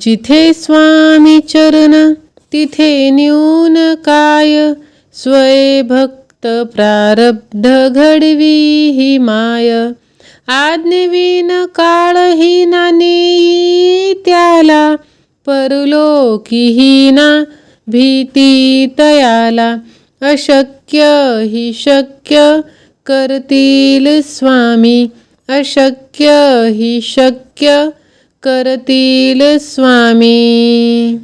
जिथे स्वामी चरण तिथे न्यून काय? स्वय भक्त प्रारब्ध घडवी ही माय. आज्ञविन काळ ही नानी त्याला परलोकीहीना भीती तयाला. अशक्य ही शक्य करतील स्वामी अशक्य ही शक्य करतील स्वामी.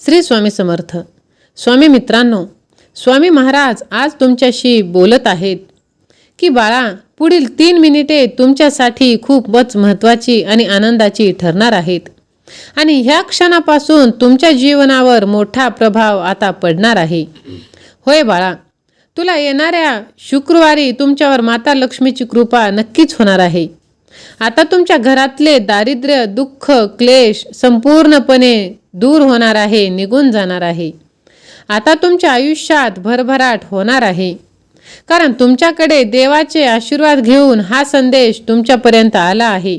श्री स्वामी समर्थ. स्वामी मित्रांनो स्वामी महाराज आज तुमच्याशी बोलत आहेत की बाळा पुढील तीन मिनिटे तुमच्यासाठी खूपच महत्त्वाची आणि आनंदाची ठरणार आहेत. आणि ह्या क्षणापासून तुमच्या जीवनावर मोठा प्रभाव आता पडणार आहे. होय बाळा तुला येणाऱ्या शुक्रवारी तुमच्यावर माता लक्ष्मीची कृपा नक्कीच होणार आहे. आता तुमच्या घरातले दारिद्र्य दुःख क्लेश संपूर्णपणे दूर होणार आहे निघून जाणार आहे. आता तुमच्या आयुष्यात भरभराट होणार आहे. कारण तुमच्याकडे देवाचे आशीर्वाद घेऊन हा संदेश तुमच्यापर्यंत आला आहे.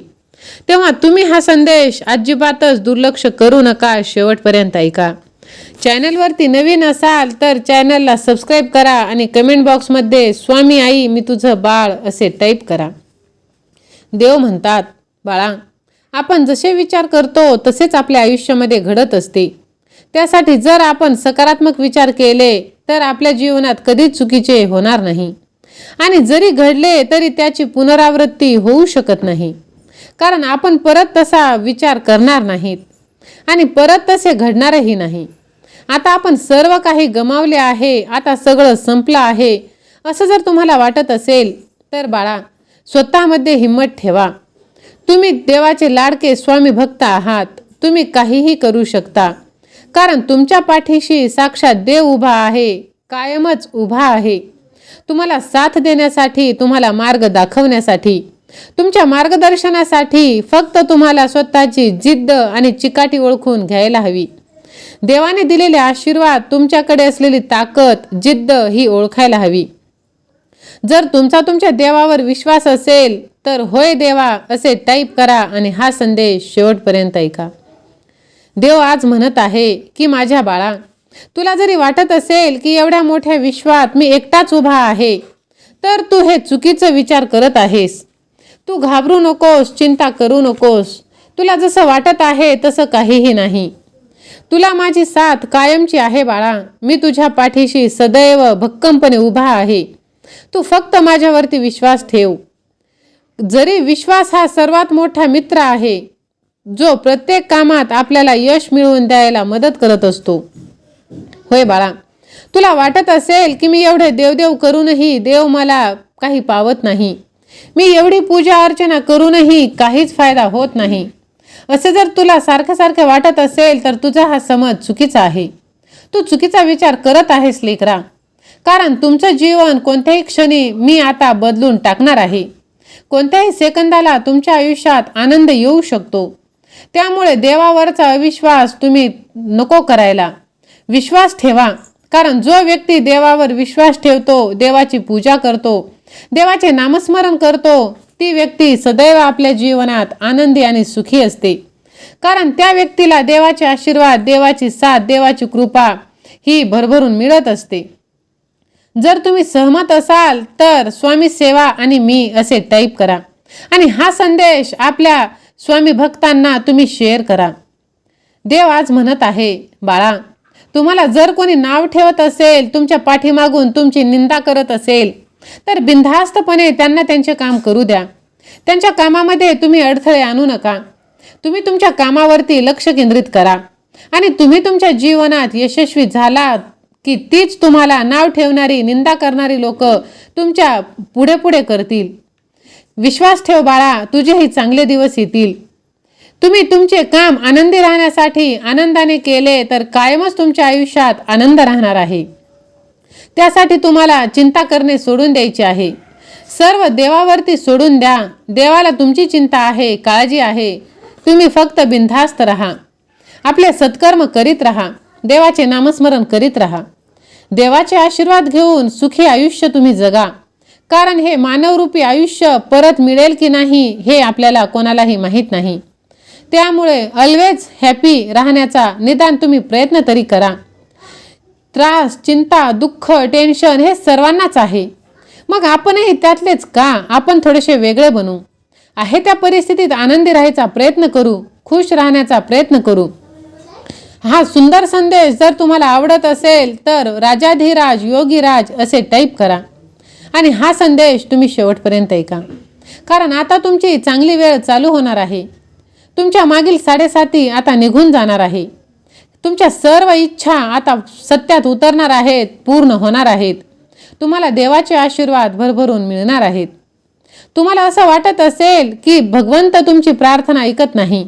तेव्हा तुम्ही हा संदेश अजिबातच दुर्लक्ष करू नका शेवटपर्यंत ऐका. चॅनलवरती नवीन असाल तर चॅनलला सबस्क्राईब करा आणि कमेंट बॉक्समध्ये स्वामी आई मी तुझं बाळ असे टाईप करा. देव म्हणतात बाळा आपण जसे विचार करतो तसेच आपल्या आयुष्यामध्ये घडत असते. त्यासाठी जर आपण सकारात्मक विचार केले तर आपल्या जीवनात कधीच चुकीचे होणार नाही. आणि जरी घडले तरी त्याची पुनरावृत्ती होऊ शकत नाही. कारण आपण परत तसा विचार करणार नाहीत. आणि परत तसे घडणारही नाही. आता आपण सर्व काही गमावले आहे आता सगळं संपलं आहे. असं जर तुम्हाला वाटत असेल तर बाळा स्वतःमध्ये हिंमत ठेवा. तुम्ही देवाचे लाडके स्वामी भक्त आहात. तुम्ही काहीही करू शकता. कारण तुमच्या पाठीशी साक्षात देव उभा आहे. कायमच उभा आहे. तुम्हाला साथ देण्यासाठी तुम्हाला मार्ग दाखवण्यासाठी तुमच्या मार्गदर्शनासाठी फक्त तुम्हाला स्वतःची जिद्द आणि चिकाटी ओळखून घ्यायला हवी. देवाने दिलेले आशीर्वाद तुमच्याकडे असलेली ताकद जिद्द ही ओळखायला हवी. जर तुमचा तुमच्या देवावर विश्वास असेल तर होय देवा असे टाईप करा आणि हा संदेश शेवटपर्यंत ऐका. देव आज म्हणत आहे की माझ्या बाळा तुला जरी वाटत असेल की एवढ्या मोठ्या विश्वात मी एकटाच उभा आहे तर तू हे चुकीचं विचार करत आहेस. तू घाबरू नकोस चिंता करू नकोस. तुला जसं वाटत आहे तसं काहीही नाही. तुला माझी साथ कायमची आहे बाळा. मी तुझ्या पाठीशी सदैव भक्कमपणे उभा आहे. तू फक्त माझ्यावरती विश्वास ठेव. जरी विश्वास हा सर्वात मोठा मित्र आहे जो प्रत्येक कामात आपल्याला यश मिळवून द्यायला मदत करत असतो. होय बाळा तुला वाटत असेल की मी एवढे देवदेव करूनही देव मला काही पावत नाही. मी एवढी पूजा अर्चना करूनही काहीच फायदा होत नाही. असे जर तुला सारखं सारखं वाटत असेल तर तुझा हा समज चुकीचा आहे. तू चुकीचा विचार करत आहेस लेकरा. कारण तुमचं जीवन कोणत्याही क्षणी मी आता बदलून टाकणार आहे. कोणत्याही सेकंदाला तुमच्या आयुष्यात आनंद येऊ शकतो. त्यामुळे देवावरचा अविश्वास तुम्ही नको करायला. विश्वास ठेवा. कारण जो व्यक्ती देवावर विश्वास ठेवतो देवाची पूजा करतो देवाचे नामस्मरण करतो ती व्यक्ती सदैव आपल्या जीवनात आनंदी आणि सुखी असते. कारण त्या व्यक्तीला देवाचे आशीर्वाद देवाची साथ देवाची कृपा ही भरभरून मिळत असते. जर तुम्ही सहमत असाल तर स्वामी सेवा आणि मी असे टाईप करा. आणि हा संदेश आपल्या स्वामी भक्तांना तुम्ही शेअर करा. देव आज म्हणत आहे बाळा तुम्हाला जर कोणी नाव ठेवत असेल तुमच्या पाठीमागून तुमची निंदा करत असेल तर बिनधास्तपणे त्यांना त्यांचे काम करू द्या. त्यांच्या कामामध्ये तुम्ही अडथळे आणू नका. तुम्ही तुमच्या कामावरती लक्ष केंद्रित करा. आणि तुम्ही तुमच्या जीवनात यशस्वी झालात की तीच तुम्हाला नाव ठेवणारी निंदा करणारी लोक तुमच्यापुढे पुढे करतील. विश्वास ठेव बाळा तुझेही चांगले दिवस येतील. तुम्ही तुमचे काम आनंदी राहण्यासाठी आनंदाने केले तर कायमच तुमच्या आयुष्यात आनंद राहणार आहे. त्यासाठी तुम्हाला चिंता करणे सोडून द्यायची आहे. सर्व देवावरती सोडून द्या. देवाला तुमची चिंता आहे काळजी आहे. तुम्ही फक्त बिनधास्त राहा. आपले सत्कर्म करीत राहा. देवाचे नामस्मरण करीत राहा. देवाचे आशीर्वाद घेऊन सुखी आयुष्य तुम्ही जगा. कारण हे मानवरूपी आयुष्य परत मिळेल की नाही हे आपल्याला कोणालाही माहीत नाही. त्यामुळे ऑलवेज हॅपी राहण्याचा निदान तुम्ही प्रयत्न तरी करा. त्रास चिंता दुःख टेन्शन हे सर्वांनाच आहे. मग आपणही त्यातलेच का? आपण थोडेसे वेगळे बनू. आहे त्या परिस्थितीत आनंदी राहायचा प्रयत्न करू खुश राहण्याचा प्रयत्न करू. हा सुंदर संदेश जर तुम्हाला आवडत असेल तर राजाधिराज योगीराज असे टाईप करा. आणि हा संदेश तुम्ही शेवटपर्यंत ऐका. कारण आता तुमची चांगली वेळ चालू होणार आहे. तुमच्या मागील साडेसाती आता निघून जाणार आहे. तुमच्या सर्व इच्छा आता सत्यात उतरणार आहेत पूर्ण होणार आहेत. तुम्हाला देवाचे आशीर्वाद भरभरून मिळणार आहेत. तुम्हाला असं वाटत असेल की भगवंत तुमची प्रार्थना ऐकत नाही.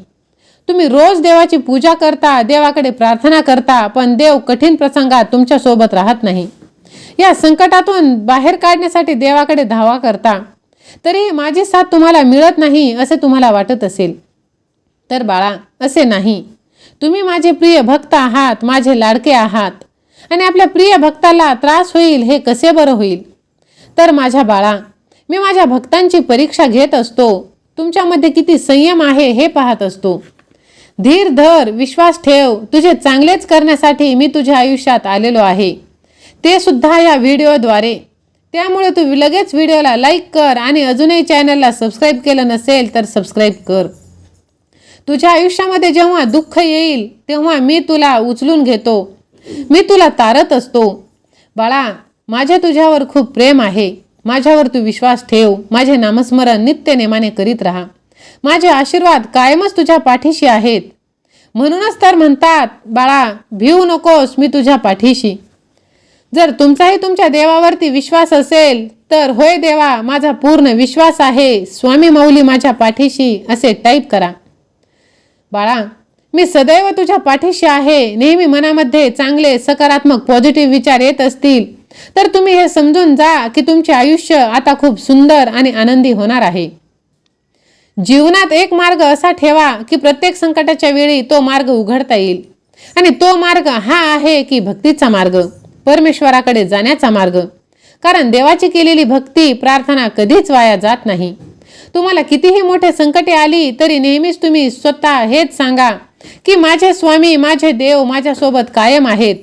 तुम्ही रोज देवाची पूजा करता देवाकडे प्रार्थना करता पण देव कठीण प्रसंगात तुमच्यासोबत राहत नाही. या संकटातून बाहेर काढण्यासाठी देवाकडे धावा करता तरी माझी साथ तुम्हाला मिळत नाही असे तुम्हाला वाटत असेल. तर बाळा असे नाही. तुम्ही माझे प्रिय भक्त आहात माझे लाडके आहात आणि आपल्या प्रिय भक्ताला त्रास होईल हे कसे बरं होईल? तर माझ्या बाळा मी माझ्या भक्तांची परीक्षा घेत असतो. तुमच्यामध्ये किती संयम आहे हे पाहत असतो. धीर धर विश्वास ठेव तुझे चांगलेच करण्यासाठी मी तुझ्या आयुष्यात आलेलो आहे. ते सुद्धा या व्हिडिओद्वारे. त्यामुळे तू लगेच व्हिडिओला लाईक कर आणि अजूनही चॅनलला सबस्क्राईब केलं नसेल तर सबस्क्राईब कर. तुझ्या आयुष्यामध्ये जेव्हा दुःख येईल तेव्हा मी तुला उचलून घेतो. मी तुला तारत असतो. बाळा माझे तुझ्यावर खूप प्रेम आहे. माझ्यावर तू विश्वास ठेव. माझे नामस्मरण नित्य नेमाने करीत राहा. माझे आशीर्वाद कायमच तुझ्या पाठीशी आहेत. म्हणूनच तर म्हणतात बाळा भिवू नकोस मी तुझ्या पाठीशी. जर तुमचाही तुमच्या देवावरती विश्वास असेल तर होय देवा माझा पूर्ण विश्वास आहे. स्वामी माऊली माझ्या पाठीशी असे टाईप करा. बाळा मी सदैव तुझ्या पाठीशी आहे. नेहमी मनामध्ये चांगले सकारात्मक पॉझिटिव्ह विचार येत असतील. तर तुम्ही हे समजून जा की तुमचे आयुष्य आता खूप सुंदर आणि आनंदी होणार आहे. जीवनात एक मार्ग असा ठेवा की प्रत्येक संकटाच्या वेळी तो मार्ग उघडता येईल. आणि तो मार्ग हा आहे की भक्तीचा मार्ग परमेश्वराकडे जाण्याचा मार्ग. कारण देवाची केलेली भक्ती प्रार्थना कधीच वाया जात नाही. तुम्हाला कितीही मोठे संकटे आली तरी नेहमीच तुम्ही स्वतः हेच सांगा की माझे स्वामी माझे देव माझ्यासोबत कायम आहेत.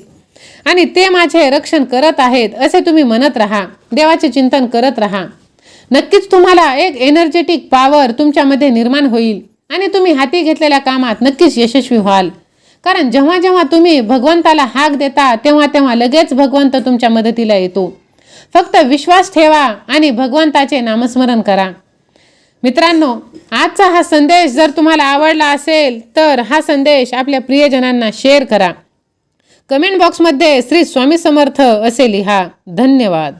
आणि ते माझे रक्षण करत आहेत असे तुम्ही म्हणत राहा. देवाचे चिंतन करत राहा. नक्कीच तुम्हाला एक एनर्जेटिक पॉवर तुमच्यामध्ये निर्माण होईल. आणि तुम्ही हाती घेतलेल्या कामात नक्कीच यशस्वी व्हाल. कारण जेव्हा जेव्हा तुम्ही भगवंताला हाक देता तेव्हा तेव्हा लगेच भगवंत तुमच्या मदतीला येतो. फक्त विश्वास ठेवा आणि भगवंताचे नामस्मरण करा. मित्रांनो आजचा हा संदेश जर तुम्हाला आवडला असेल तर हा संदेश आपल्या प्रियजनांना शेअर करा. कमेंट बॉक्समध्ये श्री स्वामी समर्थ असे लिहा. धन्यवाद.